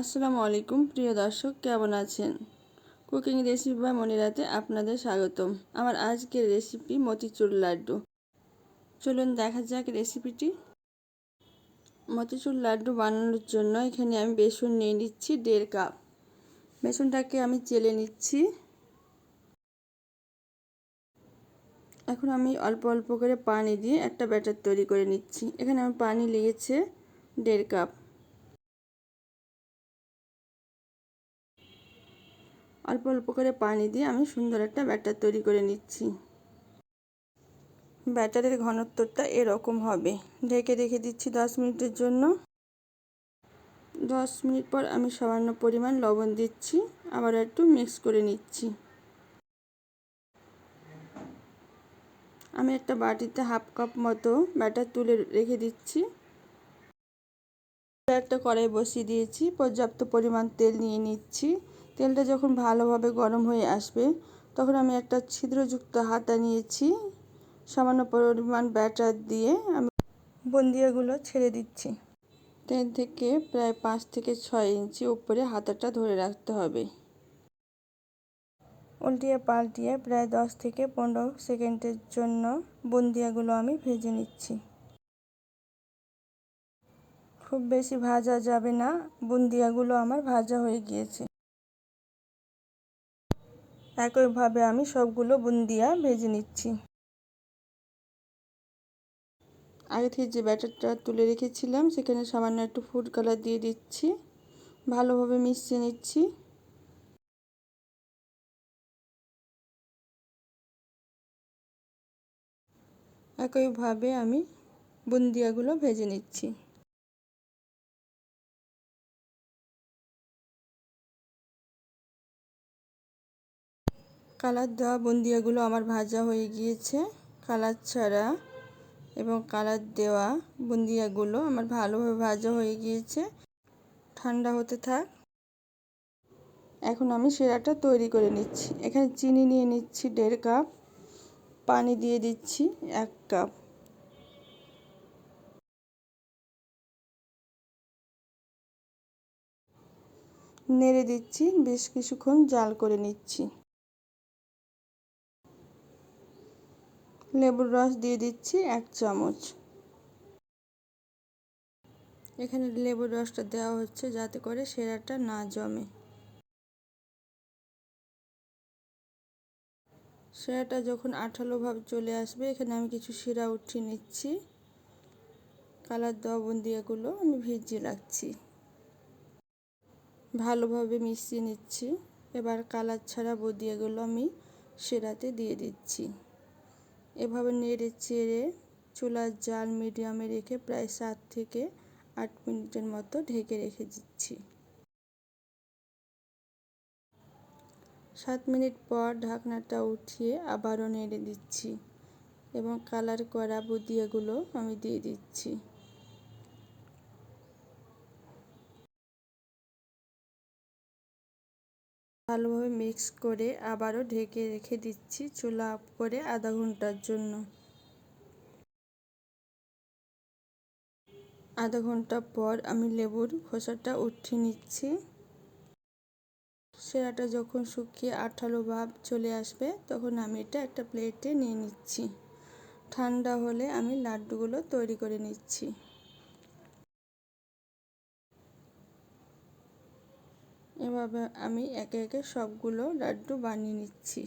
আসসালামু আলাইকুম, প্রিয় দর্শক, কেমন আছেন? কুকিং রেসিপি বা মনিরাতে আপনাদের স্বাগতম। আমার আজকের রেসিপি মতিচুর লাড্ডু। চলুন দেখা যাক রেসিপিটি। মতিচুর লাড্ডু বানানোর জন্য এখানে আমি বেসন নিয়ে নিচ্ছি দেড় কাপ। বেসনটাকে আমি চেলে নিচ্ছি। এখন আমি অল্প অল্প করে পানি দিয়ে একটা ব্যাটার তৈরি করে নিচ্ছি। এখানে আমার পানি লেগেছে দেড় কাপ। অল্প অল্প করে পানি দিয়ে আমি সুন্দর একটা ব্যাটার তৈরি করে নিচ্ছি। ব্যাটারের ঘনত্বটা এরকম হবে। ঢেকে রেখে দিচ্ছি দশ মিনিটের জন্য। দশ মিনিট পর আমি সামান্য পরিমাণ লবণ দিচ্ছি, আবার একটু মিক্স করে নিচ্ছি। আমি একটা বাটিতে হাফ কাপ মতো ব্যাটার তুলে রেখে দিচ্ছি। একটা কড়াই বসিয়ে দিয়েছি, পর্যাপ্ত পরিমাণ তেল নিয়ে নিচ্ছি। তেলটা যখন ভালোভাবে গরম হয়ে আসবে, তখন আমি একটা ছিদ্রযুক্ত হাতা নিয়েছি। সামান্য পরিমাণ ব্যাটার দিয়ে আমি বন্দিয়াগুলো ছেড়ে দিচ্ছি। তেল থেকে প্রায় পাঁচ থেকে ছয় ইঞ্চি উপরে হাতাটা ধরে রাখতে হবে। উল্টিয়ে পাল্টিয়ে প্রায় দশ থেকে পনেরো সেকেন্ডের জন্য বন্দিয়াগুলো আমি ভেজে নিচ্ছি। খুব বেশি ভাজা যাবে না, বুন্দিয়াগুলো আমার ভাজা হয়ে গিয়েছে। একইভাবে আমি সবগুলো বুন্দিয়া ভেজে নিচ্ছি। আগে থেকে যে ব্যাটারটা তুলে রেখেছিলাম, সেখানে সামান্য একটু ফুড কালার দিয়ে দিচ্ছি। ভালোভাবে মিশিয়ে নিচ্ছি। একইভাবে আমি বুন্দিয়াগুলো ভেজে নিচ্ছি। কালার দেওয়া বুন্দিয়াগুলো আমার ভাজা হয়ে গিয়েছে। কালার ছাড়া এবং কালার দেওয়া বুন্দিয়াগুলো আমার ভালোভাবে ভাজা হয়ে গিয়েছে। ঠান্ডা হতে থাক। এখন আমি সেরাটা তৈরি করে নিচ্ছি। এখানে চিনি নিয়ে নিচ্ছি দেড় কাপ, পানি দিয়ে দিচ্ছি এক কাপ। নেড়ে দিচ্ছি, বেশ কিছুক্ষণ জাল করে নিচ্ছি। লেবুর রস দিয়ে দিচ্ছি এক চামচ। এখানে লেবুর রসটা দেওয়া হচ্ছে যাতে করে সেরাটা না জমে। সেরাটা যখন আঠালো ভাব চলে আসবে, এখানে আমি কিছু শিরা উঠিয়ে নিচ্ছি। কালার দেওয়া বন্দিয়াগুলো আমি ভিজিয়ে রাখছি। ভালোভাবে মিশিয়ে নিচ্ছি। এবার কালার ছাড়া বদিয়াগুলো আমি সেরাতে দিয়ে দিচ্ছি। এভাবে নেড়ে চেড়ে চুলার জাল মিডিয়ামে রেখে প্রায় সাত থেকে আট মিনিটের মতো ঢেকে রেখে দিচ্ছি। সাত মিনিট পর ঢাকনাটা উঠিয়ে আবারও নেড়ে দিচ্ছি এবং কালার করা বুদিয়াগুলো আমি দিয়ে দিচ্ছি। ভালোভাবে মিক্স করে আবারও ঢেকে রেখে দিচ্ছি চুলা অফ করে আধা ঘণ্টার জন্য। আধা ঘণ্টা পর আমি লেবুর খোসাটা উঠিয়ে নিচ্ছি। সেরাটা যখন শুকিয়ে আঠালো ভাব চলে আসবে তখন আমি এটা একটা প্লেটে নিয়ে নিচ্ছি। ঠান্ডা হলে আমি লাড্ডুগুলো তৈরি করে নিচ্ছি। এভাবে আমি একে একে সবগুলো লাড্ডু বানিয়ে নিচ্ছি।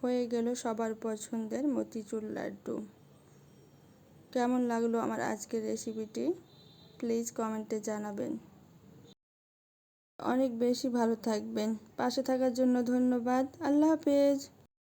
হয়ে গেল সবার পছন্দের মতিচুর লাড্ডু। কেমন লাগল আমার আজকের রেসিপিটি? প্লিজ কমেন্টে জানাবেন। অনেক বেশি ভালো থাকবেন। পাশে থাকার জন্য ধন্যবাদ। আল্লাহ হাফেজ।